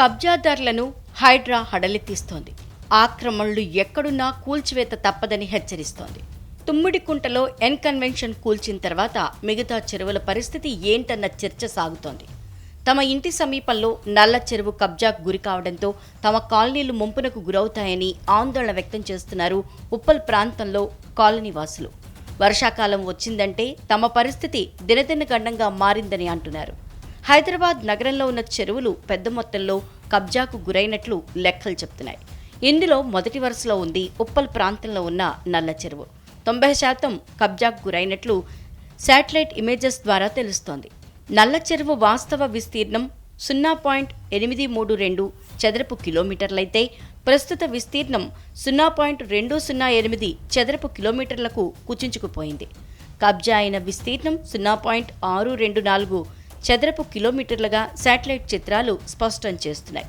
కబ్జాదారులను హైడ్రా హడలెత్తిస్తోంది. ఆక్రమణలు ఎక్కడున్నా కూల్చివేత తప్పదని హెచ్చరిస్తోంది. తుమ్మిడికుంటలో ఎన్ కన్వెన్షన్ కూల్చిన తర్వాత మిగతా చెరువుల పరిస్థితి ఏంటన్న చర్చ సాగుతోంది. తమ ఇంటి సమీపంలో నల్ల చెరువు కబ్జాకు గురి కావడంతో తమ కాలనీలు ముంపునకు గురవుతాయని ఆందోళన వ్యక్తం చేస్తున్నారు ఉప్పల్ ప్రాంతంలో కాలనీ వాసులు వర్షాకాలం వచ్చిందంటే తమ పరిస్థితి దినదిన గండంగా మారిందని అంటున్నారు. హైదరాబాద్ నగరంలో ఉన్న చెరువులు పెద్ద మొత్తంలో కబ్జాకు గురైనట్లు లెక్కలు చెప్తున్నాయి. ఇందులో మొదటి వరుసలో ఉంది ఉప్పల్ ప్రాంతంలో ఉన్న నల్ల చెరువు. తొంభై శాతం కబ్జాకు గురైనట్లు శాటిలైట్ ఇమేజెస్ ద్వారా తెలుస్తోంది. నల్ల చెరువు వాస్తవ విస్తీర్ణం సున్నా పాయింట్ ఎనిమిది మూడు రెండు చదరపు కిలోమీటర్లైతే ప్రస్తుత విస్తీర్ణం సున్నా పాయింట్ రెండు సున్నా ఎనిమిది చదరపు కిలోమీటర్లకు కుచించుకుపోయింది. కబ్జా అయిన విస్తీర్ణం సున్నా పాయింట్ ఆరు రెండు నాలుగు చదరపు కిలోమీటర్లుగా శాటిలైట్ చిత్రాలు స్పష్టం చేస్తున్నాయి.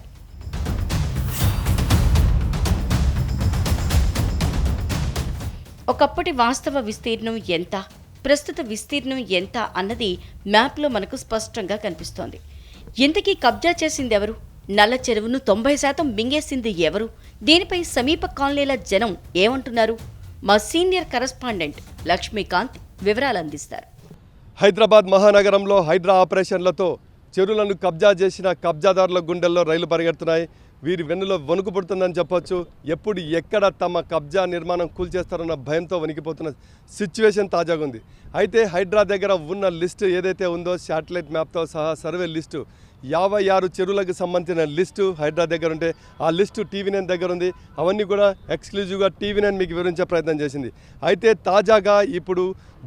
ఒకప్పటి వాస్తవ విస్తీర్ణం ఎంత? ప్రస్తుత విస్తీర్ణం ఎంత అన్నది మ్యాప్లో మనకు స్పష్టంగా కనిపిస్తోంది. ఇంతకీ కబ్జా చేసింది ఎవరు నల్ల చెరువును తొంభై శాతం మింగేసింది ఎవరు? దీనిపై సమీప కాలనీల జనం ఏమంటున్నారు? మా సీనియర్ కరస్పాండెంట్ లక్ష్మీకాంత్ వివరాలు అందిస్తారు హైదరాబాద్ మహానగరంలో హైడ్రా ఆపరేషన్లతో చెరువులను కబ్జా చేసిన కబ్జాదారుల గుండెల్లో రైలు పరిగెడుతున్నాయి. వీరి వెన్నులో వణుకు పుడుతుందని చెప్పొచ్చు. ఎప్పుడు ఎక్కడ తమ కబ్జా నిర్మాణం కూల్చేస్తారన్న భయంతో వణికిపోతున్న సిచ్యువేషన్ తాజాగా ఉంది అయితే హైడ్రా దగ్గర ఉన్న లిస్టు ఏదైతే ఉందో శాటిలైట్ మ్యాప్తో సహా సర్వే లిస్టు యాభై ఆరు చెరువులకు సంబంధించిన లిస్టు హైడ్రా దగ్గర ఉంటే ఆ లిస్టు టీవీ నైన్ దగ్గర ఉంది. అవన్నీ కూడా ఎక్స్క్లూజివ్గా టీవీ నైన్ మీకు వివరించే ప్రయత్నం చేసింది. అయితే తాజాగా ఇప్పుడు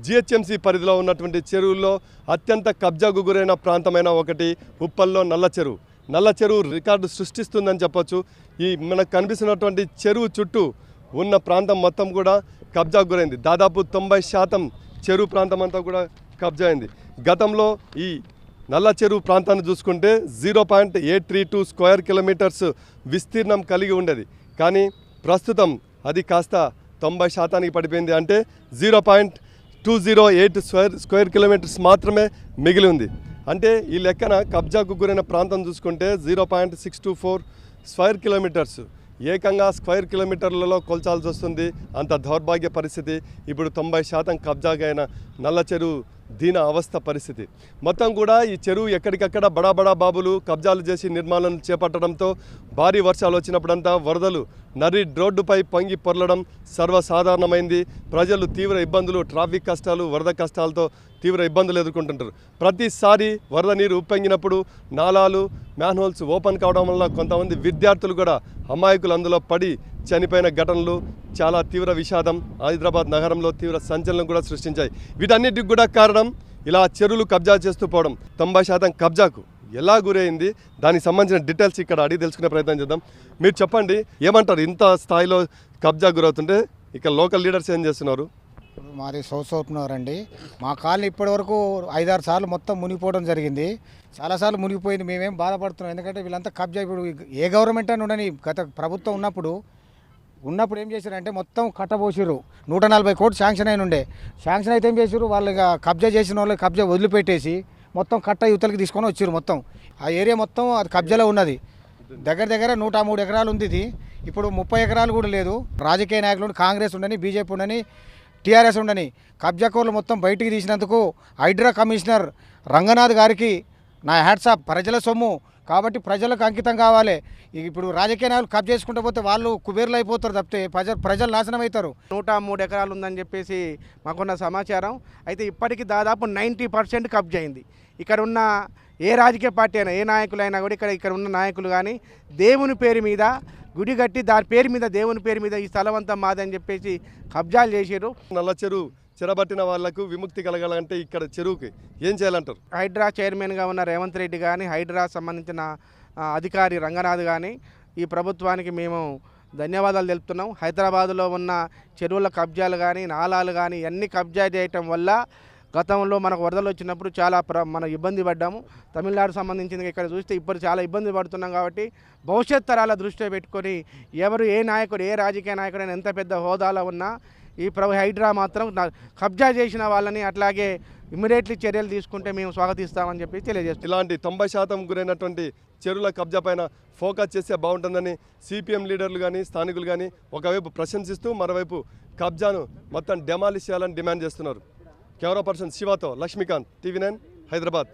జిహెచ్ఎంసీ పరిధిలో ఉన్నటువంటి చెరువుల్లో అత్యంత కబ్జాకు గురైన ప్రాంతమైన ఒకటి ఉప్పల్లో నల్ల చెరువు. నల్ల చెరువు రికార్డు సృష్టిస్తుందని చెప్పొచ్చు. ఈ మనకు కనిపిస్తున్నటువంటి చెరువు చుట్టూ ఉన్న ప్రాంతం మొత్తం కూడా కబ్జాకు గురైంది. దాదాపు తొంభై శాతం చెరువు ప్రాంతం అంతా కూడా కబ్జా అయింది. గతంలో ఈ నల్ల చెరువు ప్రాంతాన్ని చూసుకుంటే zero point eight three two square kilometres విస్తీర్ణం కలిగి ఉండేది. కానీ ప్రస్తుతం అది కాస్త తొంభై శాతానికి పడిపోయింది అంటే zero point two zero eight square square kilometres మాత్రమే మిగిలి ఉంది. అంటే ఈ లెక్కన కబ్జాకు గురైన ప్రాంతం చూసుకుంటే zero point six two four square kilometres. ఏకంగా స్క్వేర్ కిలోమీటర్లలో కొల్చాల్సి వస్తుంది. అంత దౌర్భాగ్య పరిస్థితి. ఇప్పుడు తొంభై శాతం కబ్జాగైన నల్ల చెరువు దీన అవస్థ పరిస్థితి. మొత్తం కూడా ఈ చెరువు ఎక్కడికక్కడ బడా బడా బాబులు కబ్జాలు చేసి నిర్మాణం చేపట్టడంతో భారీ వర్షాలు వచ్చినప్పుడంతా వరదలు నరి రోడ్డుపై పొంగి పొరలడం సర్వసాధారణమైంది. ప్రజలు తీవ్ర ఇబ్బందులు ట్రాఫిక్ కష్టాలు వరద కష్టాలతో తీవ్ర ఇబ్బందులు ఎదుర్కొంటుంటారు. ప్రతిసారి వరద నీరు ఉప్పొంగినప్పుడు నాలాలు మ్యాన్హోల్స్ ఓపెన్ కావడం వల్ల కొంతమంది విద్యార్థులు కూడా అమాయకులు అందులో పడి చనిపోయిన ఘటనలు చాలా తీవ్ర విషాదం. హైదరాబాద్ నగరంలో తీవ్ర సంచలనం కూడా సృష్టించాయి. వీటన్నిటికి కూడా కారణం ఇలా చెరువులు కబ్జా చేస్తూ పోవడం. తొంభై శాతం కబ్జాకు ఎలా గురైంది? దానికి సంబంధించిన డీటెయిల్స్ ఇక్కడ అడిగి తెలుసుకునే ప్రయత్నం చేద్దాం. మీరు చెప్పండి ఏమంటారు ఇంత స్థాయిలో కబ్జా గురవుతుంటే ఇక లోకల్ లీడర్స్ ఏం చేస్తున్నారు? ఇప్పుడు మాది సౌత్ అవుతున్నారండి మా కాలనీ ఇప్పటివరకు ఐదారు సార్లు మొత్తం మునిగిపోవడం జరిగింది. చాలాసార్లు మునిగిపోయింది. మేమేం బాధపడుతున్నాం. ఎందుకంటే వీళ్ళంతా కబ్జా ఇప్పుడు ఏ గవర్నమెంట్ అని ఉండని గత ప్రభుత్వం ఉన్నప్పుడు ఉన్నప్పుడు ఏం చేశారంటే మొత్తం కట్టబోసిర్రు. నూట నలభై కోట్లు శాంక్షన్ అయిన ఉండే శాంక్షన్ అయితే ఏం చేశారు వాళ్ళు ఇక కబ్జా చేసిన వాళ్ళు కబ్జా వదిలిపెట్టేసి మొత్తం కట్ట యువతలకి తీసుకొని వచ్చారు మొత్తం. ఆ ఏరియా మొత్తం అది కబ్జాలో ఉన్నది. దగ్గర దగ్గర నూట మూడు ఎకరాలు ఉంది ఇది. ఇప్పుడు ముప్పై ఎకరాలు కూడా లేదు. రాజకీయ నాయకులు కాంగ్రెస్ ఉండని బీజేపీ ఉండని టీఆర్ఎస్ ఉండని కబ్జాకోర్లు మొత్తం బయటికి తీసినందుకు హైడ్రా కమిషనర్ రంగనాథ్ గారికి నా హ్యాట్సాప్ ప్రజల సొమ్ము కాబట్టి ప్రజలకు అంకితం కావాలి. ఇప్పుడు రాజకీయ నాయకులు కబ్జా చేసుకుంటూ పోతే వాళ్ళు కుబేర్లు అయిపోతారు తప్పితే ప్రజలు ప్రజలు నాశనం అవుతారు. నూట మూడు ఎకరాలు ఉందని చెప్పేసి మాకున్న సమాచారం. అయితే ఇప్పటికి దాదాపు నైంటీ పర్సెంట్ కబ్జా అయింది ఇక్కడ ఉన్న ఏ రాజకీయ పార్టీ అయినా ఏ నాయకులైనా కూడా ఇక్కడ ఇక్కడ ఉన్న నాయకులు కానీ దేవుని పేరు మీద గుడి కట్టి దాని పేరు మీద దేవుని పేరు మీద ఈ స్థలం అంతా మాదని చెప్పేసి కబ్జాలు చేసారు నల్ల చెరువు చెరబట్టిన వాళ్ళకు విముక్తి కలగాలంటే ఇక్కడ చెరువుకి ఏం చేయాలంటారు? హైడ్రా చైర్మన్గా ఉన్న రేవంత్ రెడ్డి కానీ హైడ్రా సంబంధించిన అధికారి రంగనాథ్ కానీ ఈ ప్రభుత్వానికి మేము ధన్యవాదాలు తెలుపుతున్నాం. హైదరాబాదులో ఉన్న చెరువుల కబ్జాలు కానీ నాలాలు కానీ అన్ని కబ్జా చేయటం వల్ల గతంలో మనకు వరదలు వచ్చినప్పుడు చాలా ప్ర మనం ఇబ్బంది పడ్డాము. తమిళనాడు సంబంధించింది ఇక్కడ చూస్తే ఇప్పుడు చాలా ఇబ్బంది పడుతున్నాం కాబట్టి భవిష్యత్ తరాల దృష్టిలో పెట్టుకొని ఎవరు ఏ నాయకుడు ఏ రాజకీయ నాయకుడైనా ఎంత పెద్ద హోదాలో ఉన్నా ఈ ప్రభు హైడ్రా మాత్రం కబ్జా చేసిన వాళ్ళని అట్లాగే ఇమ్మీడియట్లీ చర్యలు తీసుకుంటే మేము స్వాగతిస్తామని చెప్పి తెలియజేస్తాం ఇలాంటి తొంభై శాతం గురైనటువంటి చెరువుల కబ్జా పైన ఫోకస్ చేస్తే బాగుంటుందని సిపిఎం లీడర్లు కానీ స్థానికులు కానీ ఒకవైపు ప్రశంసిస్తూ మరోవైపు కబ్జాను మొత్తం డెమాలిష్ చేయాలని డిమాండ్ చేస్తున్నారు. కెమెరా పర్సన్ శివాతో లక్ష్మీకాంత్ టీవీ నైన్ హైదరాబాద్.